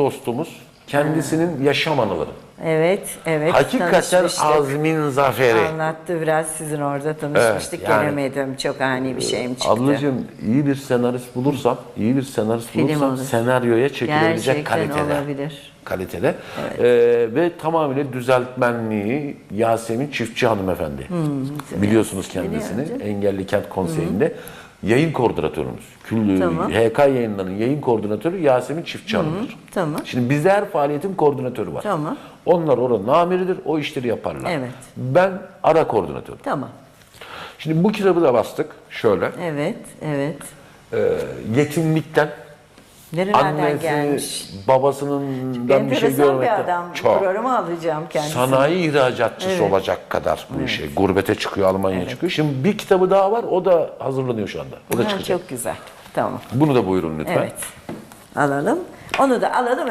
dostumuz. Kendisinin yaşam anıları. Evet, evet. Hakikaten tanışmıştık. azmin zaferi. Anlattı biraz sizin orada tanışmıştık. Evet, yani- Gelemedim. Çok ani bir şeyim çıktı. Ablacığım iyi bir senarist bulursam, iyi bir senarist Film bulursam olur. senaryoya çekilebilecek Gerçekten kalitede. olabilir. Kalitede. Ee, ve tamamıyla düzeltmenliği Yasemin Çiftçi hanımefendi. Biliyorsunuz kendisini. Engelli Kent Konseyi'nde yayın koordinatörümüz. Küllü Tamam. HK yayınlarının yayın koordinatörü Yasemin Çiftçi Hanım'dır. Tamam. Şimdi bizde her faaliyetin koordinatörü var. Tamam. Onlar oranın amiridir, o işleri yaparlar. Evet. Ben ara koordinatörüm. Tamam. Şimdi bu kitabı da bastık. Şöyle. Evet, evet. Ee, yetimlikten, Nerelerden annesi, gelmiş? babasından bir şey Enteresan bir görmekten. adam. Çok. Programa alacağım kendisini. Sanayi ihracatçısı Evet. olacak kadar bu işe. Gurbete çıkıyor, Almanya'ya çıkıyor. Şimdi bir kitabı daha var, o da hazırlanıyor şu anda. O da Ha, çıkacak. çok güzel. Tamam. Bunu da buyurun lütfen. Evet. Alalım. Onu da alalım.